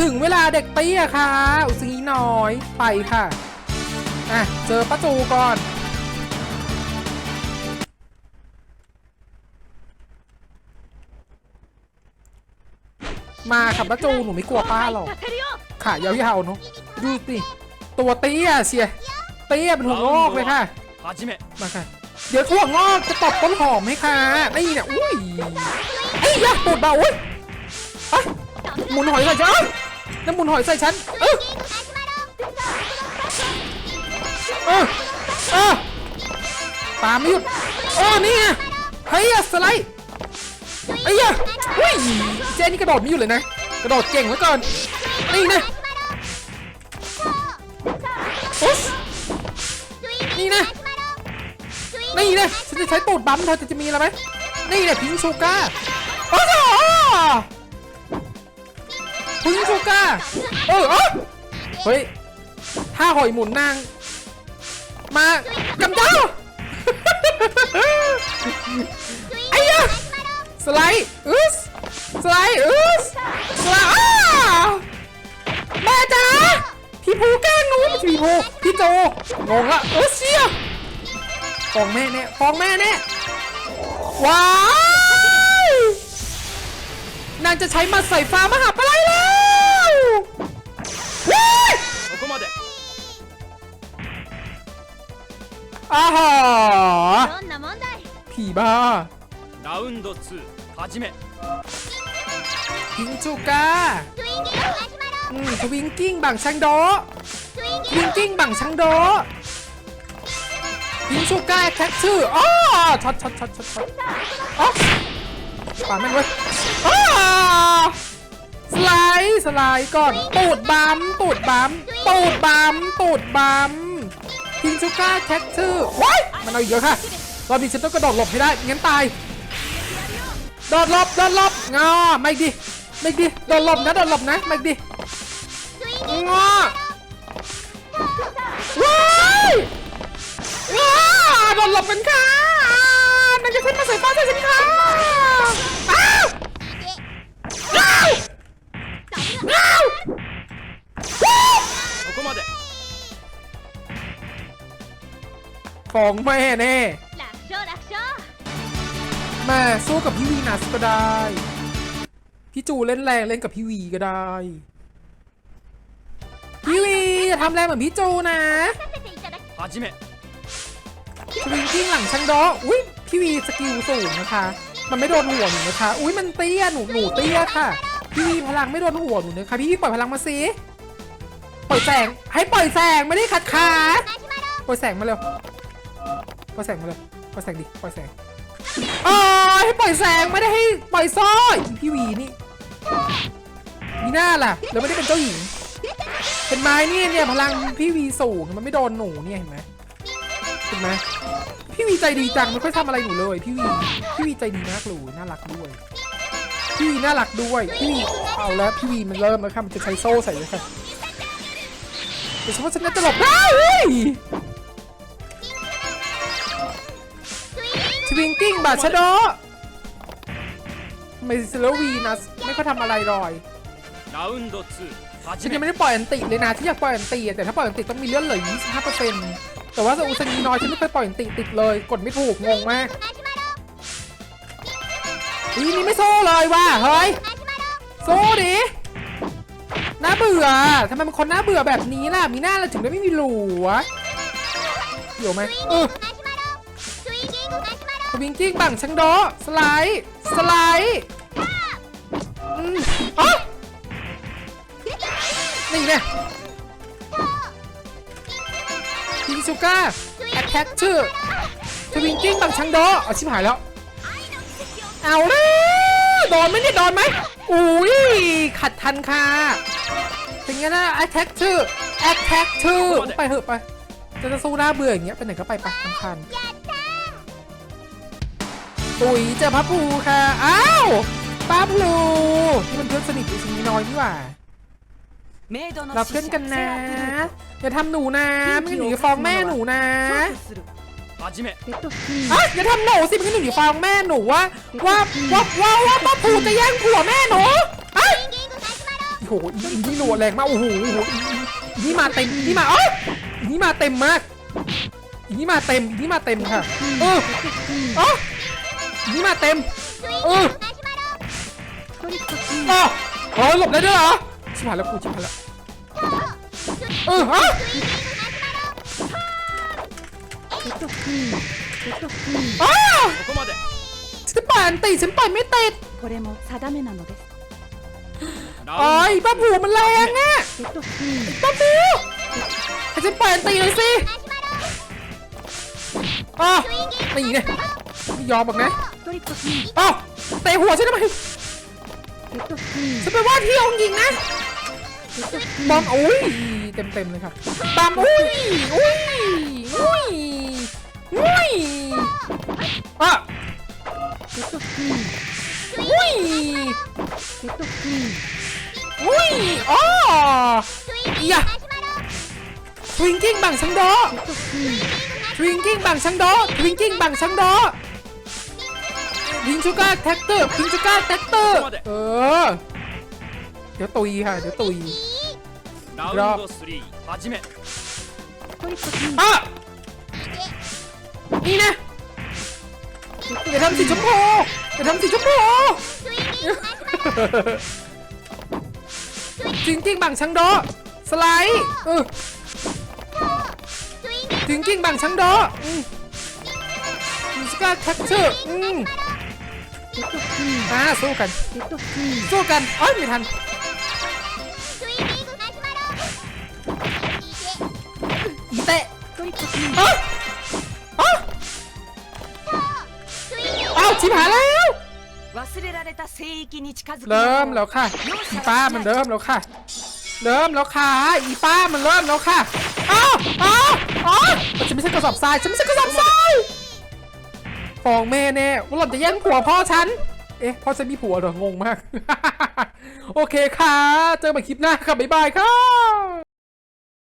ถึงเวลาเด็กเตี้ยค่ะ อุซีน้อยไปค่ะ อะ เจอประตูก่อน มาขับประตูหนูไม่กลัวป้าหรอก ขายาวๆเนาะดูสิตัวเตี้ยเสีย เตี้ยเป็นหัวงอกเลยค่ะ มาค่ะ เดี๋ยวหัวงอกจะตบต้นหอมให้ค่ะนี่เนี่ย อุ้ยไอ้ยะตูดเบาอุ้ยไปหมุนหอยก่อนจ้า น้ำมุนหอยใส่ฉันเออเออเออตาไม่หยุดเออนี่ไงเฮ้ยอะสไลด์ไอ้ยะอุ้ยเจนี่กระโดดไม่หยุดเลยนะ กระโดดเก่งเหลือเกินนี่นะอุ๊ยนี่นะนี่นะฉันจะใช้ตูดบัมเธอจะมีอะไรไหมนี่แหละพิงชูก้าโอ้โห พิงชูก้าเออเออเฮ้ย ถ้าหอยหมุนนาง มากำเจ้าไอ้ยะสไลด์อึสสไลด์อึสสไลด์อ้าแม่จ๋าพี่ภูแกล้งหนูพี่ภูพี่โจงงละเออเชี่ยฟ้องแม่แน่ฟ้องแม่แน่ว้าวนางจะใช้มาใส่ฟ้ามหา อาหา どんな問題 ผีบ้า ラウンド2始め พิงจูก้า スインギング始まろ อืมทวิงกิ้งบังชังโด スイン ทวิงกิ้งบังชังโดพิงจูก้าแคทชื่ออ้อช็อตช็อตช็อตช็อตช็อตอ๋อป่าแม่งเว้ยอ้าสไลด์สไลด์ก่อน ตูดบัมตูดบัมตูดบัมตูดบัม พิงจูก้าแคทชื่อว้ายมันเอาอีกแล้วค่ะรอบนี้ฉันต้องกระโดดหลบให้ได้งั้นตายโดดหลบโดดหลบงอไม่ดิไม่ดิโดดหลบนะโดดหลบนะไม่ดิงอว้ายว้าโดดหลบกันค่ะนั่นจะขึ้นมาใส่ฟ้าใส่ฉันค่ะอ้าวอ้าวอ้าว ว้าว ここまで ฟ้องแม่แน่ 楽勝楽勝 แม่สู้กับพี่วีนัสก็ได้ พี่จูเล่นแรงเล่นกับพี่วีก็ได้ พี่วีอย่าทำแรงเหมือนพี่จูนะ させていただき始め สวิงกิ้งหลังชังดออุ้ยพี่วีสกิลสูงนะคะ มันไม่โดนหัวหนูนะคะ อุ้ยมันเตี้ยหนูหนูเตี้ยค่ะ พี่วีพลังไม่โดนหัวหนูนะคะ พี่วีปล่อยพลังมาสิปล่อยแสง ให้ปล่อยแสงไม่ได้ขัดขาปล่อยแสงมาเร็ว ป ล่อยแสงมาเร็วปล่อยแสงดิปล่อยแสงอ๋อให้ปล่อยแสงไม่ได้ให้ปล่อยสร้อยพี่วีนี่มีหน้าล่ะแล้วไม่ได้เป็นเจ้าหญิง เป็นไม้เนี่ยเนี่ยพลังพี่วีสูงมันไม่โดนหนูเนี่ยเห็นไหมเห็นไหมพี่วีใจดีจังไม่ค่อยทำอะไรหนูเลยพี่วีพี่วีใจดีมากเลยน่ารักด้วยพี่วีน่ารักด้วยพี่วีเอาแล้วพี่วีมันเริ่มแล้วค่ะมันจะใช้โซ่ใส่เลยค่ะเดี๋ยวฉันว่าฉันน่าจะหลบได้ สวิงกิ้งบาชโดทไมซิลวีนัสไม่ค่อยทำอะไรรอยฉันยังไม่ได้ปล่อยอันติเลยนะที่อยากปล่อยอันติแต่ถ้าปล่อยอันติต้องมีเลือดเหลือ25%แต่ว่าซาอุซานีน้อยฉันไม่เคยปล่อยอันติติดเลย กดไม่ถูกงงมากอีนี่ไม่โซ่เลยว่ะเฮ้ยโซ่ดิน่าเบื่อทำไมเป็นคนน่าเบื่อแบบนี้ล่ะมีหน้าเราถึงได้ไม่มีหลัวเดี๋ยวไหม สวิงกิ้งบังชังโดสไลด์สไลด์อือนี่เนี่ยพิงซูก้าแอคแท็กชื่อสวิงกิ้งบังชังโดเอาชิบหายแล้ว เอาเลยโดนไหมนี่โดนไหมอุ้ยขัดทันค่ะเป็นไงนะแอคแท็กชื่อแอคแท็กชื่อไปเถอะไปจะจะสู้หน้าเบื่ออย่างเงี้ยไปไหนก็ไปไปสำคัญ ปุ๋ยเจอพระภูค่ะ อ้าวป้าพลูที่มันเพื่อนสนิทอยู่ชิงน้อยนี่หว่าเราเพื่อนกันนะ อย่าทำหนูนะไม่งั้นหนูจะฟ้องแม่หนูนะอะอย่าทำหนูสิไม่งั้นหนูจะฟ้องแม่หนูว่าว่าว่าว่าว่าป้าพลูจะแย่งผัวแม่หนูโอ้โหอีนี่โหลแรงมากโอ้โหนี่มาเต็มนี่มาเอ้ยนี่มาเต็มมากนี่มาเต็มนี่มาเต็มค่ะเออเออ นี่มาเต็มโอ้โอ้โหหลบได้ด้วยเหรอชิบหายแล้วกูชิบหายแล้วเออฮะอ้ฉันปั่นติฉันปั่นไม่ติดไอ้ยป้าบูมันแรงอะป้าบูให้ฉันปั่นติเลยสิอ้าวตีเนี่ยยอมแบบนี้ เอ้าเตะหัวใช่ไหมฉันเป็นว่าที่องยิงนะบอมอุ้ยเต็มเต็มเลยครับบอมอุ้ยอุ้ยอุ้ยอุ้ยอะอุ้ยอุ้ยอ๋ออย่าทวิงกิ้งบังชังดอทวิงกิ้งบังชังดอทวิงกิ้งบังชังดอ ยิงชูก้าแท็กเตอร์ยิงชูก้าแท็กเตอร์เออ เดี๋ยวตุยค่ะ เดี๋ยวตุยรอบอะนี่นะจะทำสีชมพูจะทำสีชมพูจิงกิ้งบังชังโดสไลด์จิงกิ้งบังชังโดมิสก้าแคปเจอร์ อ่าสู้กัน สู้กันเอ้ยไม่ทันเตะเอ้ยอ้าอ้าชิบหายแล้ว เริ่มแล้วค่ะ อีป้ามันเริ่มแล้วค่ะ เริ่มแล้วค่ะ อีป้ามันเริ่มแล้วค่ะอ้าเอ้าเอ้าฉันไม่ใช่กระสอบทรายฉันไม่ใช่กระสอบทราย องแม่แน่ว่าหล่อนจะแย่งผัวพ่อฉัน เอ๊ะพ่อฉันมีผัวเหรองงมาก โอเคค่ะ เจอกันใหม่คลิปหน้าค่ะบ๊ายบายค่ะ